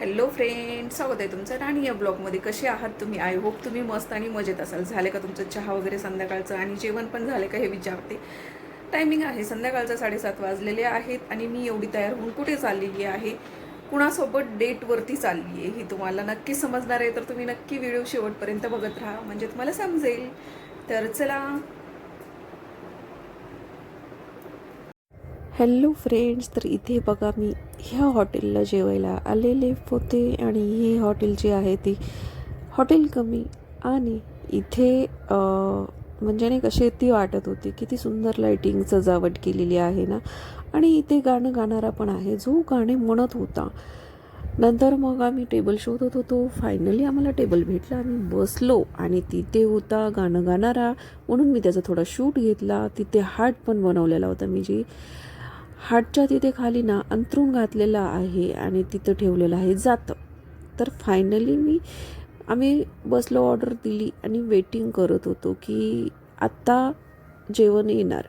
Hello friend स्वागत आहे तुमचं राणी या ब्लॉगमध्ये. कसे आहात तुम्ही? आय होप तुम्ही मस्त आणि मजेत असाल. झाले का तुमचं चहा वगैरे संध्याकाळचं? आणि जेवण पण झाले का हे विचारते. टायमिंग आहे. संध्याकाळचं साडेसात वाजलेले आहेत आणि मी एवढी तयार होऊन कुठे चाललेली आहे? कुणासोबत डेटवरती चालली आहे ही तुम्हाला नक्की समजणार आहे तर तुम्ही नक्की व्हिडिओ शेवटपर्यंत बघत राहा. म्हणजे तुम्हाला समजेल. तर चला हॅलो फ्रेंड्स तर इथे बघा मी ह्या हॉटेलला जेवायला आलेले होते आणि हे हॉटेल जे आहे ते हॉटेल कमी आणि इथे म्हणजे नाही कशी ती वाटत होती किती सुंदर लाईटिंग सजावट केलेली आहे ना. आणि इथे गाणं गाणारा पण आहे जो गाणे म्हणत होता. नंतर मग आम्ही टेबल शोधत होतो. फायनली आम्हाला टेबल भेटला. आम्ही बसलो आणि तिथे होता गाणं गाणारा. म्हणून मी त्याचा थोडा शूट घेतला. तिथे हार्ट पण बनवलेला होता. मी जी हार्टच्या तिथे खाली ना अंतरून घातलेला आहे आणि तिथं ठेवलेलं आहे. जातं. तर फायनली मी आम्ही बसलो ऑर्डर दिली आणि वेटिंग करत होतो की आत्ता जेवण येणार.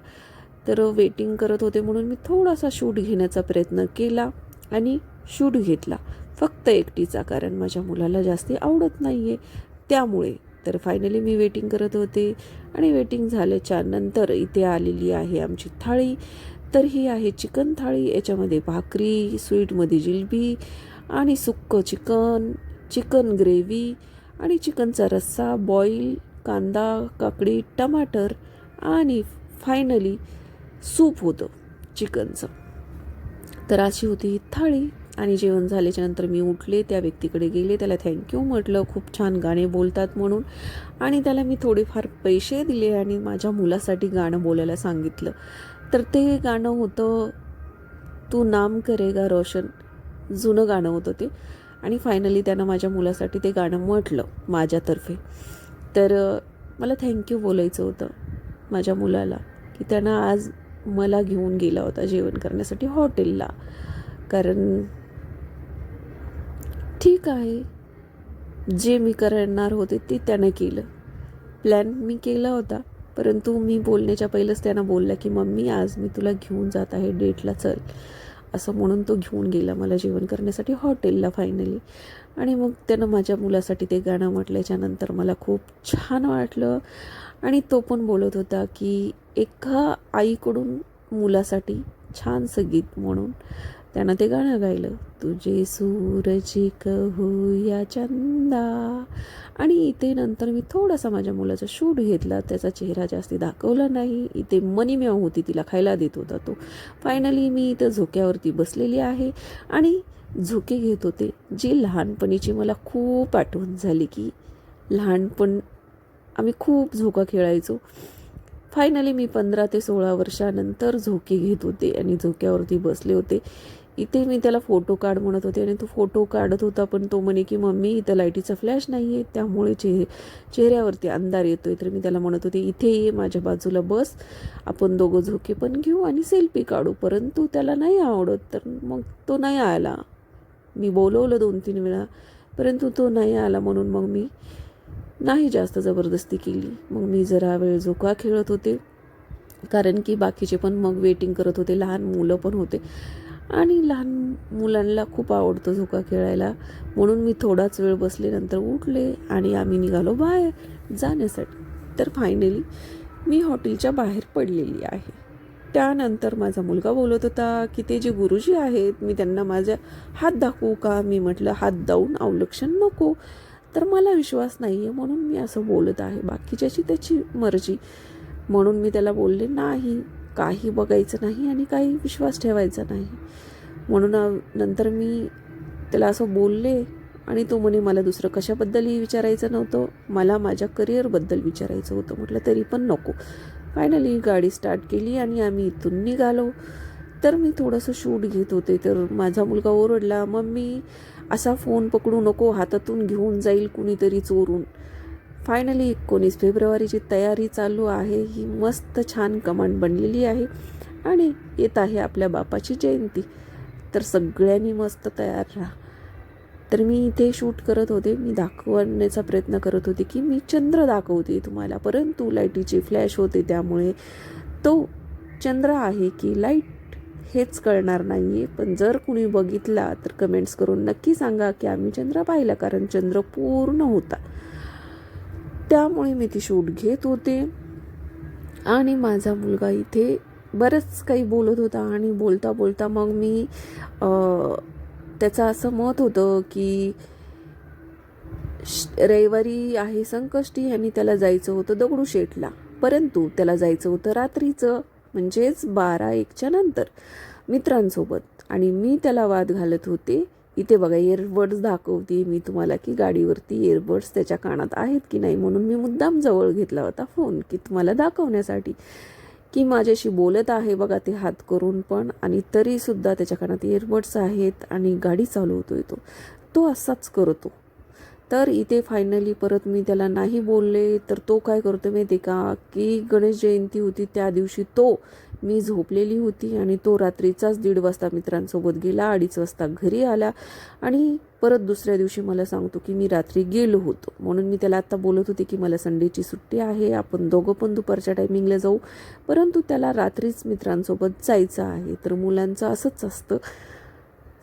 तर वेटिंग करत होते म्हणून मी थोडासा शूट घेण्याचा प्रयत्न केला आणि शूट घेतला. फक्त एकटीचा कारण माझ्या मुलाला जास्ती आवडत नाही आहे त्यामुळे तर फायनली मी वेटिंग करत होते आणि वेटिंग झाल्याच्यानंतर इथे आलेली आहे आमची थाळी. तर ही आहे चिकन थाळी. याच्यामध्ये भाकरी स्वीटमध्ये जिलबी आणि सुक्कं चिकन चिकन ग्रेव्ही आणि चिकनचा रस्सा बॉईल कांदा काकडी टमाटर आणि फायनली सूप होतं चिकनचं. तर अशी होती ही थाळी आणि जेवण झाल्याच्यानंतर मी उठले. त्या व्यक्तीकडे गेले. त्याला थँक्यू म्हटलं. खूप छान गाणे बोलतात म्हणून. आणि त्याला मी थोडेफार पैसे दिले आणि माझ्या मुलासाठी गाणं बोलायला सांगितलं. तर ते गाणं होतं तू नाम करेगा रोशन. जुनं गाणं होतं ते. आणि फायनली त्यानं माझ्या मुलासाठी ते गाणं म्हटलं माझ्यातर्फे. तर मला थँक्यू बोलायचं होतं माझ्या मुलाला की त्यानं आज मला घेऊन गेला होता जेवण करण्यासाठी हॉटेलला. कारण ठीक आहे जे मी करणार होते ते त्यानं केलं. प्लॅन मी केला होता. परंतु मी बोलण्याच्या पहिलंच त्यांना बोलल्या की मम्मी आज मी तुला घेऊन जात आहे डेटला चल. असं म्हणून तो घेऊन गेला मला जेवण करण्यासाठी हॉटेलला फायनली आणि मग त्यानं माझ्या मुलासाठी ते गाणं म्हटल्याच्यानंतर मला खूप छान वाटलं. आणि तो पण बोलत होता की एका आईकडून मुलासाठी छानसं गीत म्हणून त्यानं ते गाणं गायलं. तुझे सूरजी कहू या चंदा. आणि इथे नंतर मी थोडासा माझ्या मुलाचा शूट घेतला. त्याचा चेहरा जास्ती दाखवला नाही. इथे मनीम्याव होती तिला खायला देत होता तो. फायनली मी इथं झोक्यावरती बसलेली आहे आणि झोके घेत होते जी लहानपणीची मला खूप आठवण झाली की लहानपण आम्ही खूप झोका खेळायचो. फायनली मी पंधरा ते सोळा वर्षानंतर झोके घेत होते आणि झोक्यावरती बसले होते. इथे मी त्याला फोटो काढ म्हणत होते आणि तो फोटो काढत होता पण तो म्हणे की मम्मी इथं लाईटीचा फ्लॅश नाही आहे त्यामुळे चेहरे चेहऱ्यावरती अंधार येतोय. तर मी त्याला म्हणत होते इथे ये माझ्या बाजूला बस. आपण दोघं झोके पण घेऊ आणि सेल्फी काढू. परंतु त्याला नाही आवडत. तर मग तो नाही आला. मी बोलवलं दोन तीन वेळा. परंतु तो नाही आला म्हणून मग मी नाही जास्त जबरदस्ती केली. मग मी जरा वेळ झोका खेळत होते. कारण की बाकीचे पण मग वेटिंग करत होते. लहान मुलं पण होते. आणि लहान मुलांना खूप आवडतं झोका खेळायला. म्हणून मी थोडाच वेळ बसले नंतर उठले आणि आम्ही निघालो बाहेर जाण्यासाठी. तर फायनली मी हॉटेलच्या बाहेर पडलेली आहे. त्यानंतर माझा मुलगा बोलत होता की ते जे गुरुजी आहेत मी त्यांना माझ्या हात दाखवू का? मी म्हटलं हात दावून अवलक्षण नको. तर मला विश्वास नाही आहे म्हणून मी असं बोलत आहे. बाकीच्याची त्याची मर्जी. म्हणून मी त्याला बोलले नाही काही बघायचं नाही आणि काही विश्वास ठेवायचा नाही. म्हणून नंतर मी त्याला असं बोलले आणि तो म्हणे मला दुसरं कशाबद्दलही विचारायचं नव्हतं. मला माझ्या करिअरबद्दल विचारायचं होतं. म्हटलं तरी पण नको. फायनली गाडी स्टार्ट केली आणि आम्ही इथून निघालो. तर मी थोडंसं शूट घेत होते. तर माझा मुलगा ओरडला मम्मी असा फोन पकडू नको. हातातून घेऊन जाईल कुणीतरी चोरून. फायनली एकोणीस फेब्रुवारीची तयारी चालू आहे. ही मस्त छान कमांड बनलेली आहे आणि येत आहे आपल्या बापाची जयंती. तर सगळ्यांनी मस्त तयार राहा. तर मी इथे शूट करत होते. मी दाखवण्याचा प्रयत्न करत होते की मी चंद्र दाखवते तुम्हाला. परंतु लाईटीचे फ्लॅश होते त्यामुळे तो चंद्र आहे की लाइट हेच कळणार नाही आहे पण जर कुणी बघितला तर कमेंट्स करून नक्की सांगा की आम्ही चंद्र पाहिला. कारण चंद्र पूर्ण होता. त्यामुळे मी ती शूट घेत होते. आणि माझा मुलगा इथे बरंच काही बोलत होता आणि बोलता बोलता मग मी त्याचं असं मत होतं की श- रविवारी आहे संकष्टी आणि त्याला जायचं होतं दगडूशेठला परंतु त्याला जायचं होतं रात्रीचं म्हणजेच बारा एकच्या नंतर मित्रांसोबत. आणि मी त्याला वाद घालत होते. इथे बघा इयरबड्स दाखवते मी तुम्हाला की गाडीवरती इयरबड्स त्याच्या कानात आहेत की नाही म्हणून मी मुद्दाम जवळ घेतला होता फोन की तुम्हाला दाखवण्यासाठी. की माझ्याशी बोलत आहे बघा ते हात करून पण आणि तरीसुद्धा त्याच्या कानात इयरबड्स आहेत आणि गाडी चालवतोय तो. तो असाच करतो. तर इथे फायनली परत मी त्याला नाही बोलले तर तो काय करतो माहिती आहे का की गणेश जयंती होती त्या दिवशी तो मी झोपलेली होती आणि तो रात्रीचाच दीड वाजता मित्रांसोबत गेला अडीच वाजता घरी आला आणि परत दुसऱ्या दिवशी मला सांगतो की मी रात्री गेलो होतो. म्हणून मी त्याला आत्ता बोलत होते की मला संडेची सुट्टी आहे आपण दोघं पण दुपारच्या टायमिंगला जाऊ. परंतु त्याला रात्रीच मित्रांसोबत जायचं आहे तर मुलांचं असंच असतं.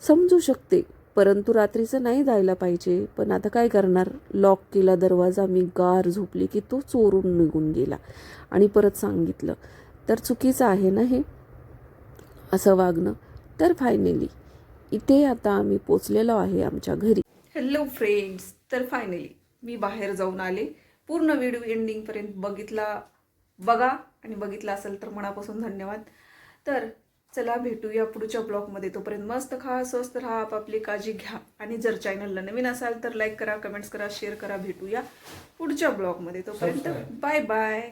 समजू शकते परंतु रात्रीचं नाही जायला पाहिजे. पण आता काय करणार? लॉक केला दरवाजा मी गार झोपली की तो चोरून निघून गेला. आणि परत सांगितलं तर चुकीचं आहे ना हे? असं वागणं. तर फायनली इथे आता आम्ही पोचलेलो आहे आमच्या घरी. हॅलो फ्रेंड्स तर फायनली मी बाहेर जाऊन आले. पूर्ण व्हिडिओ एंडिंगपर्यंत बघितला बघा आणि बघितला असेल तर मनापासून धन्यवाद. तर चला भेटूया पुढच्या ब्लॉगमध्ये तोपर्यंत मस्त खा स्वस्त राहा आपापली काळजी घ्या. आणि जर चॅनलला नवीन असाल तर लाईक करा कमेंट्स करा शेअर करा भेटूया पुढच्या ब्लॉगमध्ये तोपर्यंत बाय बाय